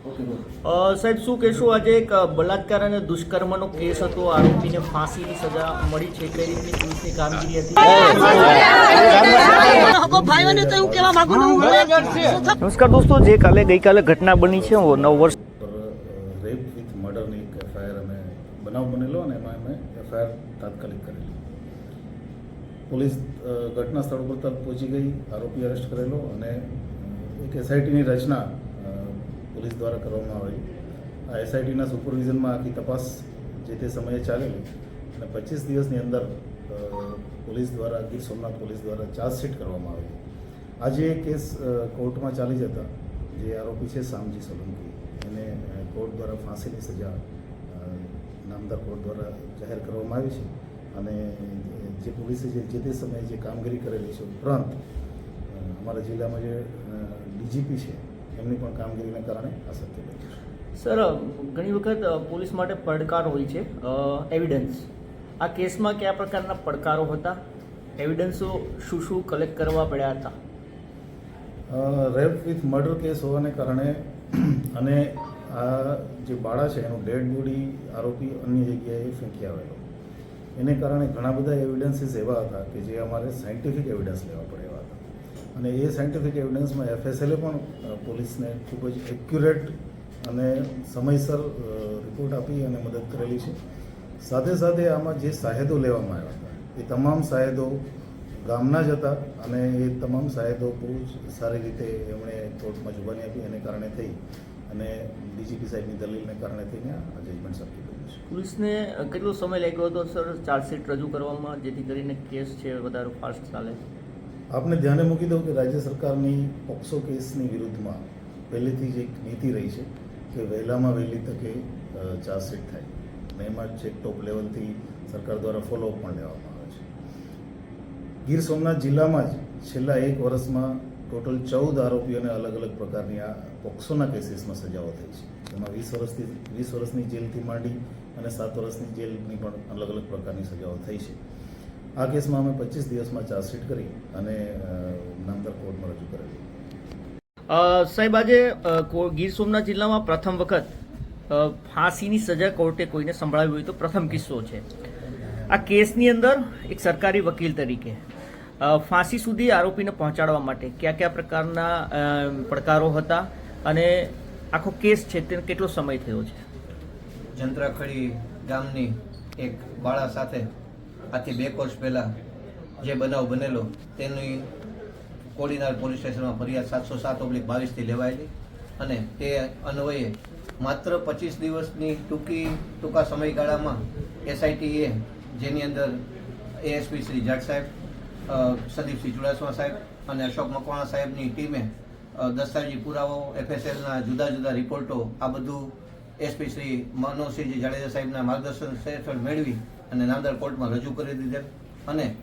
સાહેબ શું કહેશો? આજે એક બળાત્કાર બલાત્કાર અને દુષ્કર્મનો કેસ હતો. આરોપીને ફાંસીની સજા મળી છે. કઈ રીતની પોલીસની કામગીરી હતી? નમસ્કાર દોસ્તો જે કાલે ગઈકાલે ઘટના બની છે નવ વર્ષ રેપ વિથ મર્ડરની એક એફઆઈઆર અમે બનાવ બનેલો અને એમાં અમે એફઆઈઆર તાત્કાલિક કરેલી. પોલીસ ઘટના સ્થળ પર તરફ પહોંચી ગઈ આરોપી અરેસ્ટ કરેલો અને એક એસઆઈટીની રચના પોલીસ દ્વારા કરવામાં આવેલી આ એસઆઈટીના સુપરવિઝનમાં આખી તપાસ જે તે સમયે ચાલેલી અને પચીસ દિવસની અંદર પોલીસ દ્વારા, ગીર સોમનાથ પોલીસ દ્વારા ચાર્જશીટ કરવામાં આવેલી આજે એ કેસ કોર્ટમાં ચાલી જતા જે આરોપી છે શામજી સોલંકી, એને કોર્ટ દ્વારા ફાંસીની સજા નામદાર કોર્ટ દ્વારા જાહેર કરવામાં આવી છે અને, જે પોલીસે જે જે તે સમયે જે કામગીરી કરેલી છે ઉપરાંત અમારા જિલ્લામાં જે ડીજીપી છે એમની પણ કામગીરીને કારણે સત્ય બન્યું છે. સર ઘણી વખત પોલીસ માટે પડકાર હોય છે. એવિડન્સ આ કેસમાં કયા પ્રકારના પડકારો હતા? એવિડન્સો શું શું કલેક્ટ કરવા પડ્યા હતા? રેપ વિથ મર્ડર કેસ હોવાને કારણે અને આ જે બાળા છે એનું ડેડ બોડી આરોપી અન્ય જગ્યાએ ફેંકી આવેલો. એને કારણે ઘણા બધા એવિડન્સીસ એવા હતા કે જે અમારે સાયન્ટિફિક એવિડન્સ લેવા પડે એવા હતા. અને એ સાયન્ટિફિક એવિડન્સમાં એફએસએલે પણ પોલીસને ખૂબ જ એક્યુરેટ અને સમયસર રિપોર્ટ આપી અને મદદ કરેલી છે. સાથે સાથે આમાં જે સાહેદો લેવામાં આવ્યા એ તમામ સાહેદો ગામના જ હતા અને એ તમામ સાહેદો બહુ જ સારી રીતે એમણે કોર્ટમાં જુબાની આપી એને કારણે થઈ અને ડીજીપી સાહેબની દલીલને કારણે થઈને આ જજમેન્ટ સર્કી છે. પોલીસને કેટલો સમય લાગ્યો હતો, સર? ચાર્જશીટ રજૂ કરવામાં, જેથી કરીને કેસ છે, વધારે ફાસ્ટ ચાલે આપને ધ્યાને મૂકી દઉં કે રાજ્ય સરકારની પોક્સો કેસની વિરુદ્ધમાં પહેલેથી જ એક નીતિ રહી છે કે વહેલામાં વહેલી તકે ચાર્જશીટ થાય. અને એમાં છેક ટોપ લેવલથી સરકાર દ્વારા ફોલોઅપ પણ લેવામાં આવે છે. ગીર સોમનાથ જિલ્લામાં જ છેલ્લા એક વર્ષમાં ટોટલ ચૌદ આરોપીઓને અલગ અલગ પ્રકારની આ પોક્સોના કેસીસમાં સજાઓ થઈ છે. એમાં વીસ વર્ષથી, વીસ વર્ષની જેલથી માંડી અને સાત વર્ષની જેલની પણ અલગ અલગ પ્રકારની સજાઓ થઈ છે. આ કેસમાં અમે પચીસ દિવસમાં ચાર્જશીટ કરી અને નામદાર કોર્ટમાં રજૂ કરેલી. સાહેબ આજે કો- ગીર સોમનાથ જિલ્લામાં પ્રથમ વખત ફાંસીની સજા કોર્ટે કોઈને સંભળાવી હોય તો પ્રથમ કિસ્સો છે. આ કેસની અંદર એક સરકારી વકીલ તરીકે ફાંસી સુધી આરોપીને પહોંચાડવા માટે કયા કયા પ્રકારના પડકારો હતા અને આખો કેસ છે તેનો કેટલો સમય થયો છે? જંત્રાખડી ગામની એક બાળા સાથે આથી બે વર્ષ પહેલાં જે બનાવ બનેલો, તેની કોડીનાર પોલીસ સ્ટેશનમાં ફરિયાદ સાતસો સાત ઓબ્લિક બાવીસથી લેવાયેલી અને તે અન્વયે માત્ર પચીસ દિવસની ટૂંકી, ટૂંકા સમયગાળામાં એસઆઈટીએ જેની અંદર એએસપી શ્રી જાટ સાહેબ સંદીપસિંહ ચુડાસમા સાહેબ અને અશોક મકવાણા સાહેબની ટીમે દસ્તાવેજી પુરાવો એફએસએલના જુદા જુદા રિપોર્ટો, આ બધું એસપી શ્રી મનોજસિંહજી જાડેજા સાહેબના માર્ગદર્શન હેઠળ મેળવી અને નામદાર કોર્ટમાં રજૂ કરી દીધેલ. અને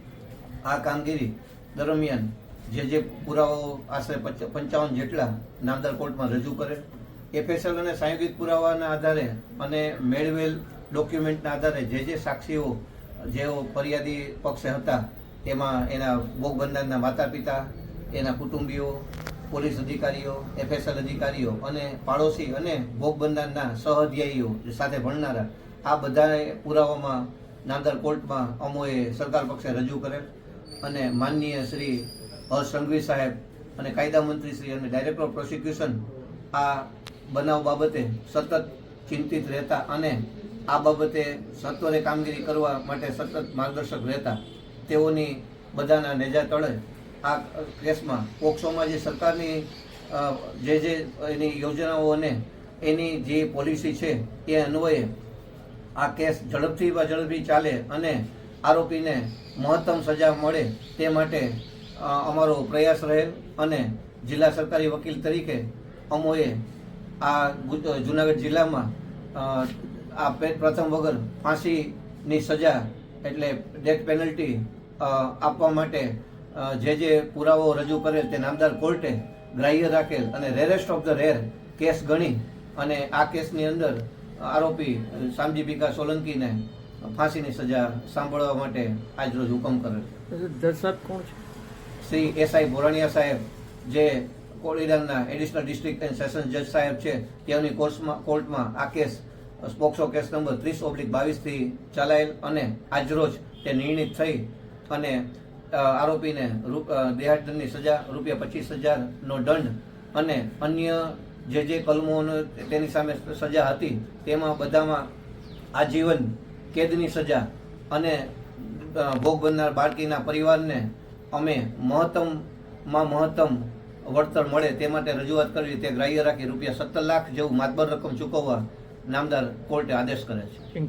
આ કામગીરી દરમિયાન જે જે પુરાવાઓ આશરે પંચ- પંચાવન જેટલા નામદાર કોર્ટમાં રજૂ કરેલ. એફએસએલ અને સાંયોગિક પુરાવાના આધારે અને મેળવેલ ડોક્યુમેન્ટના આધારે જે જે સાક્ષીઓ જેઓ ફરિયાદી પક્ષે હતા, તેમાં એના ભોગ બનનારના માતા પિતા એના કુટુંબીઓ પોલીસ અધિકારીઓ એફએસએલ અધિકારીઓ અને પાડોશી અને ભોગ બંધારણના સહઅધ્યાયીઓ સાથે ભણનારા, આ બધાએ પુરાવામાં નાંદર કોર્ટમાં અમોએ સરકાર પક્ષે રજૂ કરેલ અને માનનીય શ્રી હર્ષ સાહેબ અને કાયદા મંત્રી શ્રી અને ડાયરેક્ટર પ્રોસિક્યુશન આ બનાવ બાબતે સતત ચિંતિત રહેતા અને આ બાબતે સત્વરે કામગીરી કરવા માટે સતત માર્ગદર્શક રહેતા તેઓની બધાના નેજા તળે આ કેસમાં પોક્સોમાં જે સરકારની જે જે એની યોજનાઓ અને એની જે પોલિસી છે એ અન્વયે આ કેસ ઝડપથી વા ઝડપથી ચાલે અને આરોપીને મહત્તમ સજા મળે તે માટે અમારો પ્રયાસ રહેલ અને જિલ્લા સરકારી વકીલ તરીકે અમોએ આ જુનાગઢ જિલ્લામાં આ પ્રથમ વગર ફાંસીની સજા એટલે ડેથ પેનલ્ટી આપવા માટે જે જે પુરાવો રજૂ કરેલ તે નામદાર કોર્ટે ગ્રાહ્ય રાખેલ અને rarest of the rare case ગણી અને આ કેસની અંદર આરોપી શામજી ભીખા સોલંકીને ફાંસીની સજા સાંભળવા માટે આજરોજ હુકમ કરેલ સાહેબ કોણ છે? શ્રી એસઆઈ બોરાણીયા સાહેબ જે કોળીડાના એડિશનલ ડિસ્ટ્રિક્ટ એન્ડ સેશન જજ સાહેબ છે તેઓની કોર્સમાં કોર્ટમાં આ કેસ સ્પોક્સો કેસ નંબર ત્રીસ ઓબ્લિક બાવીસથી ચલાયેલ અને આજરોજ તે નિર્ણિત થઈ અને આરોપીને દેહાદંડની સજા, રૂપિયા પચીસ હજારનો દંડ અને અન્ય જે જે કલમોનો તેની સામે સજા હતી, તેમાં બધામાં આજીવન, કેદની સજા અને ભોગ બનનાર બાળકીના પરિવારને અમે મહત્તમમાં મહત્તમ વળતર મળે તે માટે રજૂઆત કરવી તે ગ્રાહ્ય રાખી રૂપિયા સત્તર લાખ જેવું માતબર રકમ ચૂકવવા નામદાર કોર્ટે આદેશ કરે છે.